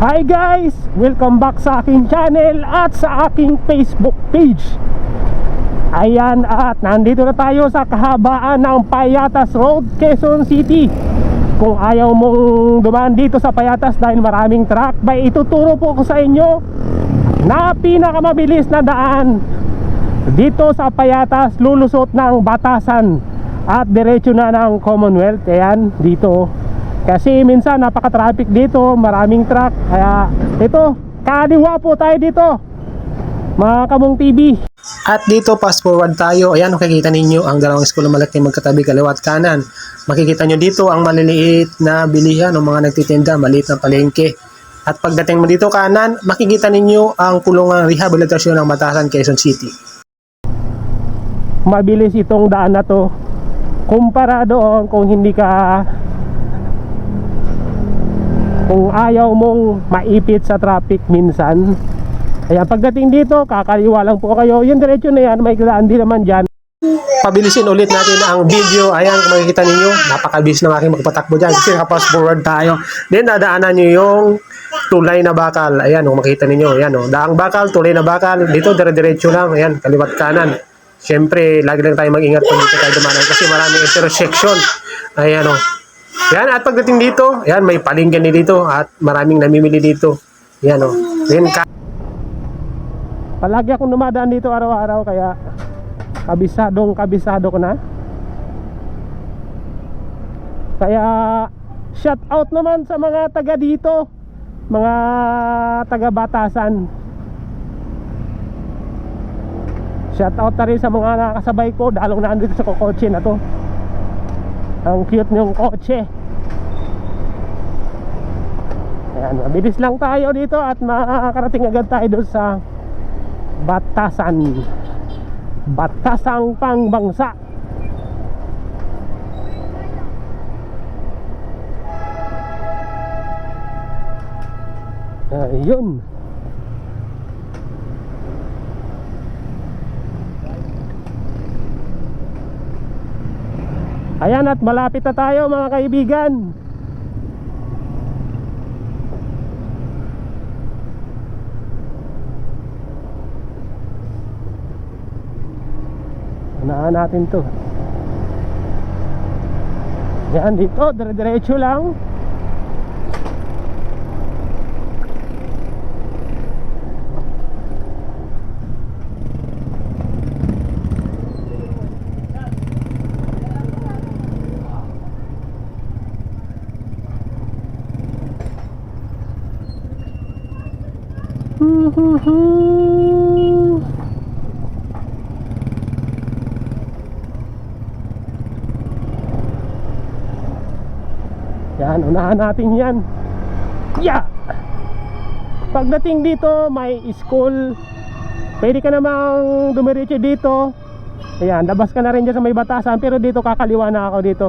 Hi guys! Welcome back sa aking channel at sa aking Facebook page. Ayan at nandito na tayo sa kahabaan ng Payatas Road, Quezon City. Kung ayaw mong dumaan dito sa Payatas dahil maraming truck May ituturo po ko sa inyo na pinakamabilis na daan Dito sa Payatas, lulusot ng Batasan At diretso na ng Commonwealth. Ayan, dito kasi minsan napaka-traffic dito, maraming truck. Kaya ito, kaliwa po tayo dito. Mga Kamong TV. At dito, fast forward tayo. Ayan, makikita ninyo ang dalawang school na malaki magkatabi kaliwa at kanan. Makikita nyo dito ang maliliit na bilihan ng mga nagtitinda, maliit na palengke. At pagdating mo dito kanan, makikita ninyo ang kulungang rehabilitasyon ng Batasan, Quezon City. Mabilis itong daan na to. Kumpara doon kung hindi ka kung ayaw mong maipit sa traffic minsan. Kaya pagdating dito, kakaliwa lang po kayo. Yung diretso na yan, may din naman dyan. Pabilisin ulit natin ang video. Ayan, kung makikita ninyo, napakabilis ng aking magpatakbo dyan. Kasi naka-fast forward tayo. Then, dadaanan nyo yung tulay na bakal. Ayan, kung makikita ninyo. Ayan, oh. daang bakal, tulay na bakal. Dito, dire-diretso lang. Ayan, kaliwat kanan. Siyempre, lagi lang tayo mag-ingat kung dito tayo dumanan kasi maraming intersection. Ayan, oh. Yan, at pagdating dito, yan, may palengke ni dito at maraming namimili dito. Yan, oh. Then, ka- Palagi akong dumadaan dito araw-araw kaya kabisadong kabisado ko na. Kaya shout out naman sa mga taga dito, mga taga Batasan. Shout out na rin sa mga nakasabay ko, dalong na andito sa kotse na to. Ang cute niyong kotse. Ayan, mabilis lang tayo dito at makakarating agad tayo doon sa Batasan. Batasang Pangbangsa Ayun. Ayan at malapit na tayo mga kaibigan Unahan natin to. Yan dito, dire-diretso lang Yan, unahan natin yan. Yeah! Pagdating dito, may school. Pwede ka namang dumiretso dito. Ayan, labas ka na rin dyan sa may batasan. Pero dito kakaliwa na ako dito.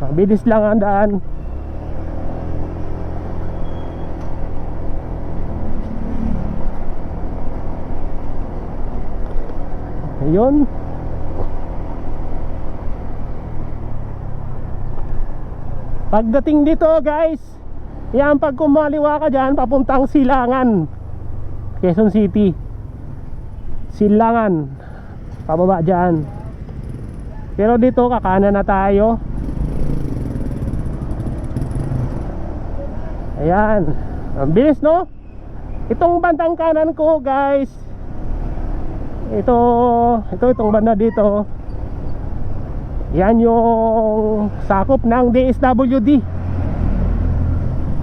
Mabilis lang ang daan. Ayun. Pagdating dito guys Yan pag kumaliwa ka dyan Papuntang Silangan Quezon City. Silangan Pababa dyan. Pero dito kakanan na tayo. Ayan Ang bilis no? Itong bandang kanan ko guys. Ito Ito itong banda dito yan yung sakop ng DSWD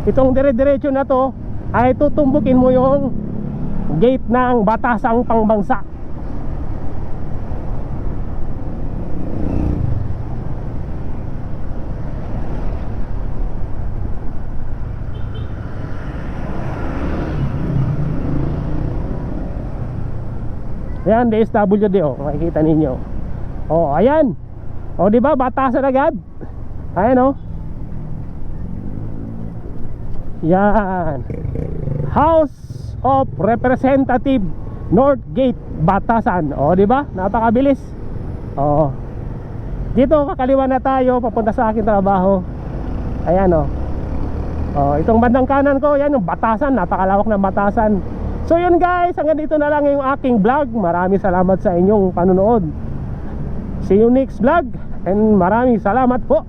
Itong dire-diretso na to Ay tutumbukin mo yung Gate ng Batasang Pangbangsa Ayan DSWD oh. Makikita ninyo. Oh ayan o di ba batasan agad? Ayan oh. Yan. House of Representative North Gate Batasan. O di ba? Napakabilis. Oo. Dito kakaliwa na tayo papunta sa aking trabaho. Ayan oh. Oh, itong bandang kanan ko, yan yung batasan, napakalawak ng batasan. So yun guys, hanggang dito na lang yung aking vlog. Maraming salamat sa inyong panonood. See you next vlog and maraming salamat po.